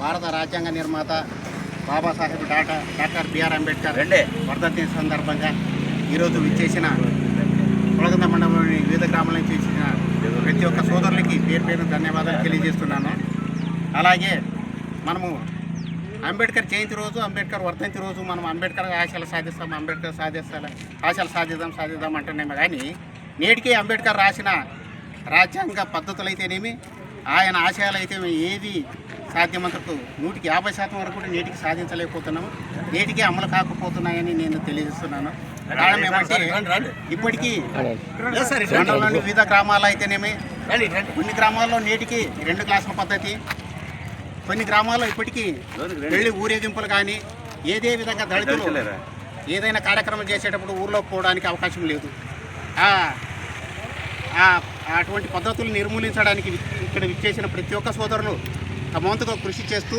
భారత రాజ్యాంగ నిర్మాత Babasaheb doctor doctor B R Ambedkar వర్ధంతి సందర్భంగా ఈరోజు విచ్చేసిన పులగంద మండలంలోని వివిధ గ్రామాల నుంచి వచ్చిన ప్రతి ఒక్క సోదరులకి పేరు పేరు ధన్యవాదాలు తెలియజేస్తున్నాను. అలాగే మనము అంబేద్కర్ జయంతి రోజు అంబేద్కర్ వర్ధంతి రోజు మనం అంబేద్కర్ ఆశయాలు సాధిస్తాం అంబేద్కర్ సాధిస్తాం ఆశయాలు సాధిద్దాం సాధిద్దాం అంటున్నాము కానీ నేటికి అంబేద్కర్ రాసిన రాజ్యాంగ పద్ధతులు అయితేనేమి ఆయన ఆశయాలు అయితే ఏది సాధ్యమంతకు నూటికి యాభై శాతం వరకు కూడా నేటికి సాధించలేకపోతున్నాము. నేటికి అమలు కాకపోతున్నాయని నేను తెలియజేస్తున్నాను. కారణం ఏమంటే ఇప్పటికీ మండలంలోని వివిధ గ్రామాలు అయితేనేమి కొన్ని గ్రామాల్లో నేటికి రెండు క్లాసుల పద్ధతి కొన్ని గ్రామాల్లో ఇప్పటికీ పెళ్ళి ఊరేగింపులు కానీ ఏదే విధంగా దళితులు ఏదైనా కార్యక్రమం చేసేటప్పుడు ఊర్లో పోవడానికి అవకాశం లేదు. ఆ- ఆ- అటువంటి పద్ధతులు నిర్మూలించడానికి ఇక్కడ విచ్చేసిన ప్రతి ఒక్క సోదరులు తమ వంతుగా కృషి చేస్తూ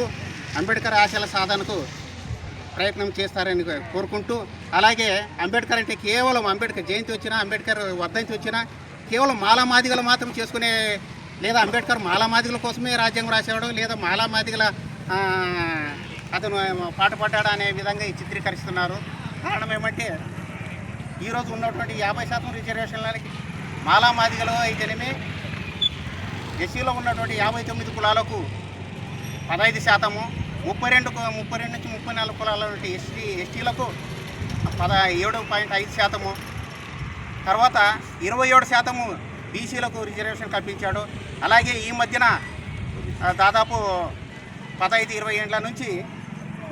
అంబేద్కర్ ఆశయాల సాధనకు ప్రయత్నం చేస్తారని కోరుకుంటూ అలాగే అంబేద్కర్ అంటే కేవలం అంబేద్కర్ జయంతి వచ్చినా అంబేద్కర్ వర్ధంతి వచ్చినా కేవలం మాలామాదిగలు మాత్రం చేసుకునే లేదా అంబేద్కర్ మాలామాదిగల కోసమే రాజ్యాంగం రాసేవాడు లేదా మాలామాదిగల అతను పాట పడ్డాడు అనే విధంగా ఈ చిత్రీకరిస్తున్నారు. కారణం ఏమంటే ఈరోజు ఉన్నటువంటి యాభై శాతం రిజర్వేషన్లకి మాలామాదిగలో అయితేనేమి ఎస్సీలో ఉన్నటువంటి యాభై తొమ్మిది కులాలకు పదహైదు శాతము ముప్పై రెండు ముప్పై రెండు నుంచి ముప్పై నాలుగు కులాల ఎస్టీ ఎస్టీలకు పద ఏడు పాయింట్ ఐదు శాతము. తర్వాత ఇరవై ఏడు శాతము బీసీలకు రిజర్వేషన్ కల్పించాడు. అలాగే ఈ మధ్యన దాదాపు పదహైదు ఇరవై ఏండ్ల నుంచి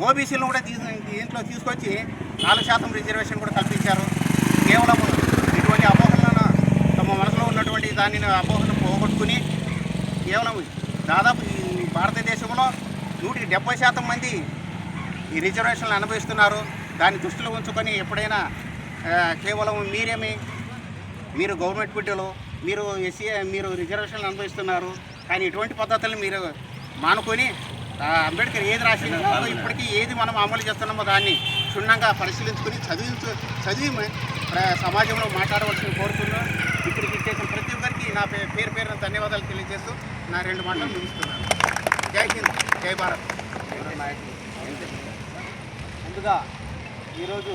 ఓబీసీలను కూడా తీసు దీంట్లో తీసుకొచ్చి నాలుగు శాతం రిజర్వేషన్ కూడా కల్పించారు కేవలం ఇటువంటి అపోహలను తమ మనసులో ఉన్నటువంటి దానిని అపోహను పోగొట్టుకుని కేవలం దాదాపు ఈ భారతదేశంలో నూటికి డెబ్బై శాతం మంది ఈ రిజర్వేషన్లు అనుభవిస్తున్నారు. దాన్ని దృష్టిలో ఉంచుకొని ఎప్పుడైనా కేవలం మీరేమి మీరు గవర్నమెంట్ బిడ్డలు మీరు ఎస్సీ మీరు రిజర్వేషన్లు అనుభవిస్తున్నారు. కానీ ఇటువంటి పద్ధతులను మీరు మానుకొని అంబేద్కర్ ఏది రాసిందో ఇప్పటికీ ఏది మనం అమలు చేస్తున్నామో దాన్ని క్షుణ్ణంగా పరిశీలించుకుని చదివించు చదివి సమాజంలో మాట్లాడవలసిన కోరుతున్నాం. ఇక్కడికి ఇచ్చేసిన నా పేరు పేరున ధన్యవాదాలు తెలియజేస్తూ నా రెండు మాటలు ముగిస్తున్నాను. జై హింద్ జై భారత్. ముందుగా ఈరోజు